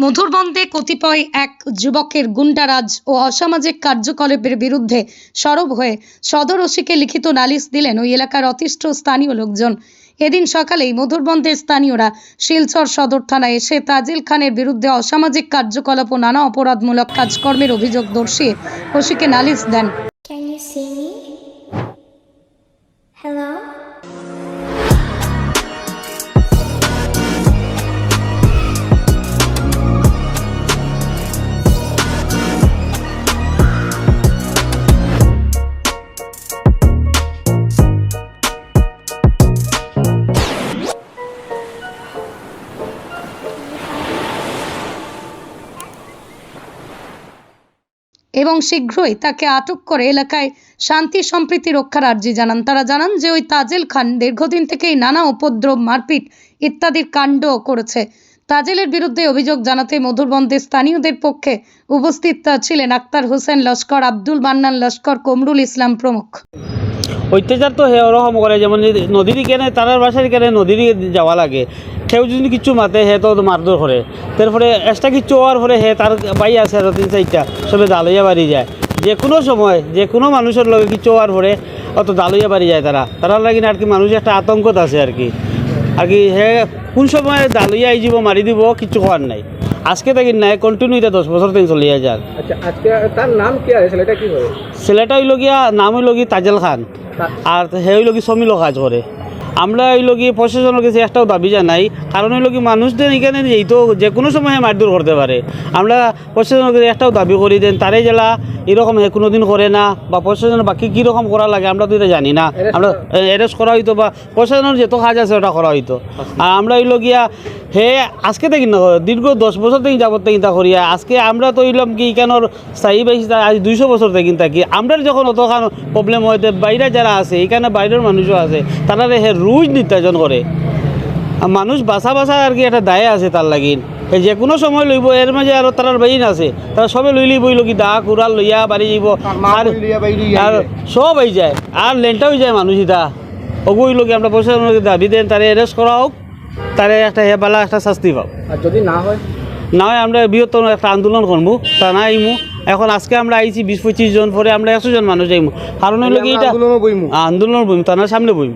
মধুরবন্দে কতিপয় এক যুবকের গুন্ডারাজ ও অসামাজিক কার্যকলাপের বিরুদ্ধে সরব হয়ে সদর ওসিকে লিখিত নালিশ দিলেন ওই এলাকার অতিষ্ঠ স্থানীয় লোকজন এদিন সকালেই মধুরবন্দের স্থানীয়রা শিলচর সদর থানায় এসে তাজিল খানের বিরুদ্ধে অসামাজিক কার্যকলাপ ও নানা অপরাধমূলক কাজকর্মের অভিযোগ দর্শিয়ে ওসিকে নালিশ দেন? Hello? এবং শীঘ্রই তাকে আটক করে এলাকায় শান্তি সম্প্রীতি রক্ষার আর্জি জানান। তারা জানান যে ওই তাজেল খান দীর্ঘদিন থেকেই নানা উপদ্রব, মারপিট ইত্যাদির কাণ্ড করেছে। তাজেলের বিরুদ্ধে অভিযোগ জানাতে মধুরবন্দে স্থানীয়দের পক্ষে উপস্থিত ছিলেন আক্তার হোসেন লস্কর, আব্দুল মান্নান লস্কর, কমরুল ইসলাম প্রমুখ। অত্যাচার তো হে ওরকম করে যেমন নদীর কেনে তারার বাসার কেনে নদীর যাওয়া লাগে। কেউ যদি কিছু মাতে হে তো মারধর করে। তারপরে এক্সট্রা কিছু হওয়ার পরে হে তার বাই আছে আর তিন চারটা সবে দালইয়া বাড়ি যায়। যে কোনো সময় যে কোনো মানুষের লগে কিছু হওয়ার পরে অত দালইয়া বাড়ি যায় তারা। তারার লাগি আর কি মানুষ একটা আতঙ্কত আছে আর কি। আর কি হে কোন সময় দালইয়া আই যাব মারি দিব কিছু হওয়ার নাই। আজকে থাকি নাই কন্টিনিউ এটা দশ বছর থেকে চলিয়া যায়। আচ্ছা আজকে তার নাম কি আছে ছেলেটা কি করে ছেলেটা হইল গিয়া নাম হইল গিয়ে তাজেল খান। আর হে লোক শ্রমিক কাজ করে? আমরা হইল গিয়ে প্রশাসনের কাছে একটাও দাবি জানাই কারণ হইল কি মানুষদের এখানে এই তো যে কোনো সময় মারধর করতে পারে। আমরা প্রশাসনের কাছে একটাও দাবি করি দেন তারে জেলা এরকম কোনোদিন করে না বা প্রশাসনের বাকি কীরকম করা লাগে আমরা তো এটা জানি না। আমরা অ্যারেস্ট করা হইতো বা প্রশাসনের যত কাজ আছে ওটা করা হইতো। আর আমরা হইল গিয়া হে আজকে থেকে না দীর্ঘ দশ বছর থেকে যাবত থেকে তা করিয়া আজকে আমরা তো হইলাম কি কেন স্থায়ী বাইশ আজ দুইশো বছর থেকে থাকি। আমরা যখন অতখান প্রবলেম হয় বাইরে যারা আছে এখানে বাইরের মানুষও আছে তারা হে রোজ নির্যাতন করে আর মানুষ বাসা বাসা আর কি একটা দায় আছে তার লাগিন যে কোনো সময় লইব এর মাঝে আর তার বাইন আছে তারা সবে লই লইব লই দা কুড়াল লইয়া বাড়ি যাব আর আর সব হয়ে যায়। আর লেনটা হয়ে যায় মানুষ ইটা ওগুই লোক আমরা প্রশাসনের দাবি দেন তারে অ্যারেস্ট করা হোক তারে একটা হেবালা একটা শাস্তি পাও আর যদি না হয়? না হয় আমরা বৃহত্তম একটা আন্দোলন করব। তা না আইমু। এখন আজকে আমরা আইছি বিশ পঁচিশ জন পরে আমরা একশো জন মানুষ আইমু। কারণ হইল কি এটা আন্দোলন বইম। তার সামনে বইম।